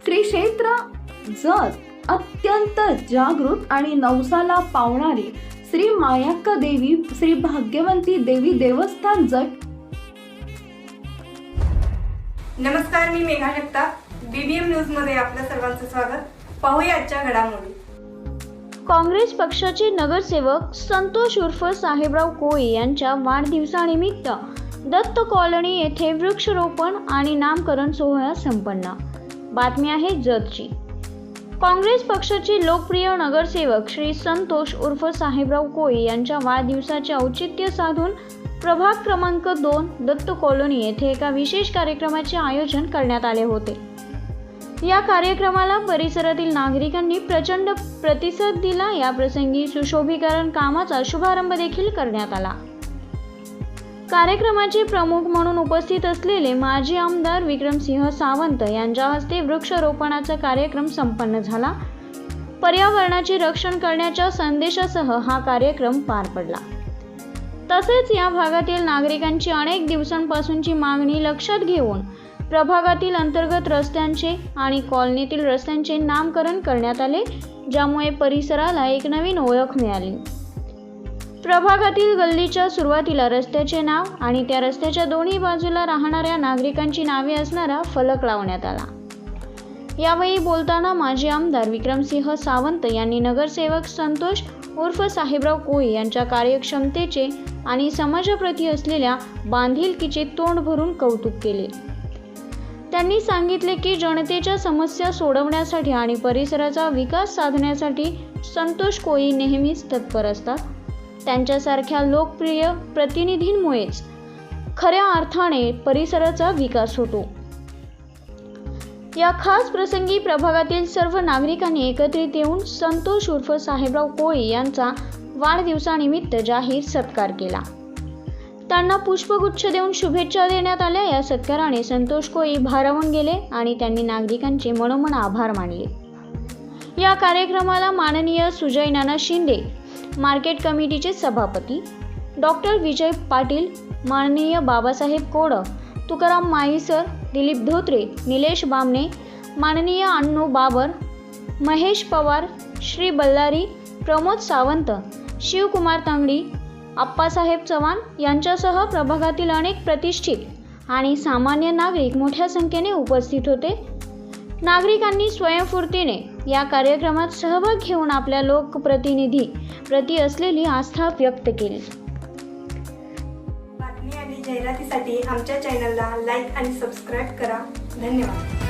श्री क्षेत्र जत अत्यंत जागृत आणि नवसाला पावणारी श्री मायाक्का देवी श्री भाग्यवंती देवी देवस्थान जट नमस्कार मी मेघा जगताप. बीबीएम न्यूजमध्ये आपल्या सर्वांचं स्वागत. पाहूया आजच्या घडामोडी. काँग्रेस पक्षाचे नगरसेवक संतोष उर्फ साहेबराव कोळी यांच्या वाढदिवसानिमित्त दत्त कॉलनी येथे वृक्षरोपण आणि नामकरण सोहळा संपन्न. बातमी आहे जतची. काँग्रेस पक्षाचे लोकप्रिय नगरसेवक श्री संतोष उर्फ साहेबराव कोळी यांच्या वाढदिवसाचे औचित्य साधून प्रभाग क्रमांक दोन दत्त कॉलनी येथे एका विशेष कार्यक्रमाचे आयोजन करण्यात आले होते. या कार्यक्रमाला परिसरातील नागरिकांनी प्रचंड प्रतिसाद दिला. या प्रसंगी सुशोभीकरण कामाचा शुभारंभ देखील करण्यात आला. कार्यक्रमाचे प्रमुख म्हणून उपस्थित असलेले माजी आमदार विक्रमसिंह सावंत यांच्या हस्ते वृक्षरोपणाचा कार्यक्रम संपन्न झाला. पर्यावरणाचे रक्षण करण्याच्या संदेशासह हा कार्यक्रम पार पडला. तसेच या भागातील नागरिकांची अनेक दिवसांपासूनची मागणी लक्षात घेऊन प्रभागातील अंतर्गत रस्त्यांचे आणि कॉलनीतील रस्त्यांचे नामकरण करण्यात आले ज्यामुळे परिसराला एक नवीन ओळख मिळाली. प्रभागातील गल्लीच्या सुरुवातीला रस्त्याचे नाव आणि त्या रस्त्याच्या दोन्ही बाजूला राहणाऱ्या नागरिकांची नावे असणारा फलक लावण्यात आला. यावेळी बोलताना माजी आमदार विक्रमसिंह सावंत यांनी नगरसेवक संतोष उर्फ साहेबराव कोळी यांच्या कार्यक्षमतेचे आणि समाजाप्रती असलेल्या बांधिलकीचे तोंड भरून कौतुक केले. त्यांनी सांगितले की जनतेच्या समस्या सोडवण्यासाठी आणि परिसराचा विकास साधण्यासाठी संतोष कोळी नेहमीच तत्पर असतात. त्यांच्यासारख्या लोकप्रिय प्रतिनिधींमुळेच खऱ्या अर्थाने परिसराचा विकास होतो. या खास प्रसंगी प्रभागातील सर्व नागरिकांनी एकत्रित येऊन संतोष उर्फ साहेबराव कोळी यांचा वाढदिवसानिमित्त जाहीर सत्कार केला. त्यांना पुष्पगुच्छ देऊन शुभेच्छा देण्यात आल्या. या सत्काराने संतोष कोळी भारावून गेले आणि त्यांनी नागरिकांचे मनोमन आभार मानले. या कार्यक्रमाला माननीय सुजय नाना शिंदे मार्केट कमिटीचे सभापती डॉक्टर विजय पाटील माननीय बाबासाहेब कोड तुकाराम माईसर दिलीप धोत्रे निलेश बामणे माननीय अण्णू बाबर महेश पवार श्री बल्लारी प्रमोद सावंत शिवकुमार तांगडी आप्पासाहेब चव्हाण यांच्यासह प्रभागातील अनेक प्रतिष्ठित आणि सामान्य नागरिक मोठ्या संख्येने उपस्थित होते. नागरिकांनी स्वयंस्फूर्तीने या कार्यक्रमात सहभाग घेऊन आपल्या लोकप्रतिनिधी प्रति असलेली आस्था व्यक्त केली. बातमी आणि जाहिरातीसाठी आमच्या चॅनलला लाईक आणि सबस्क्राईब करा. धन्यवाद.